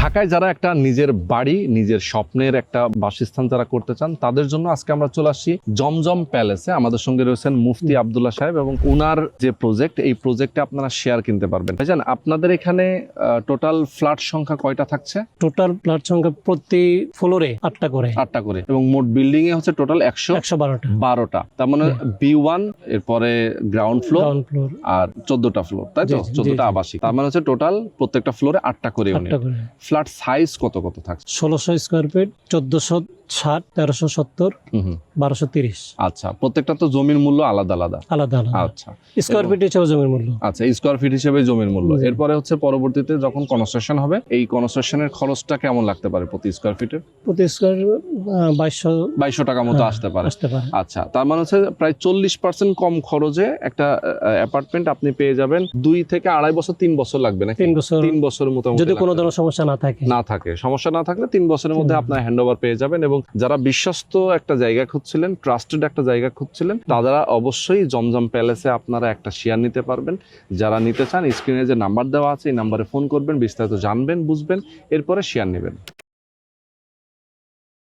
ঢাকায় যারা একটা নিজের বাড়ি নিজের স্বপ্নের একটা বাসস্থান যারা করতে চান তাদের জন্য আজকে আমরা চলে আসছি জমজম প্যালেসে। আমাদের সঙ্গে রয়েছেন মুফতি আবদুল্লাহ সাহেব এবং উনার যে প্রজেক্ট এই প্রজেক্টে আপনারা শেয়ার কিনতে পারবেন। ভাইজান আপনাদের এখানে টোটাল ফ্ল্যাট সংখ্যা কয়টা থাকছে? টোটাল ফ্ল্যাট সংখ্যা প্রতি ফ্লোরে আটটা করে। আটটা করে। এবং মোট বিল্ডিং এ হচ্ছে টোটাল একশো একশো বারোটা। বারোটা। তার মানে বি ওয়ান এরপরে গ্রাউন্ড ফ্লোর ফ্লোর আর চোদ্দটা ফ্লোর তাই তো? চোদ্দটা। আবাসিক। তার মানে হচ্ছে টোটাল প্রত্যেকটা ফ্লোরে আটটা করে। ফ্ল্যাট সাইজ কত কত থাকছে? ষোলোশো স্কোয়ার ফিট চোদ্দশো ষাট তেরোশো সত্তর। বারোশো তিরিশ। আচ্ছা প্রত্যেকটা তো জমির মূল্য আলাদা আলাদা। আলাদা আলাদা। আচ্ছা স্কোয়ার ফিট হিসেবে জমির মূল্য। আচ্ছা স্কোয়ার ফিট হিসেবে জমির মূল্য। এরপরে হচ্ছে পরবর্তীতে যখন কনস্ট্রাকশন হবে এই কনস্ট্রাকশনের খরচটা কেমন লাগতে পারে প্রতি স্কোয়ার ফিটে প্রতি স্কোয়ার বাইশশো বাইশশো টাকা মতো হ্যাঁ, আসতে পারে। আসতে পারে। আচ্ছা তার মানে হচ্ছে প্রায় চল্লিশ পার্সেন্ট কম খরচে একটা অ্যাপার্টমেন্ট আপনি পেয়ে যাবেন। দুই থেকে আড়াই বছর তিন বছর লাগবে না তিন বছর। তিন বছরের মতো যদি কোনো ধরনের সমস্যা না থাকে। না থাকে। সমস্যা না থাকলে তিন বছরের মধ্যে আপনার হ্যান্ড ওভার পেয়ে যাবেন এবং যারা বিশ্বস্ত একটা জায়গা খুঁজছিলেন ট্রাস্টেড একটা জায়গা খুঁজছিলেন, তারা অবশ্যই জমজম প্যালেসে আপনারা একটা শেয়ার নিতে পারবেন। যারা নিতে চান স্ক্রিনে যে নাম্বার দেওয়া আছে, এই নাম্বারে ফোন করবেন, বিস্তারিত জানবেন, বুঝবেন, এরপরে শেয়ার নেবেন।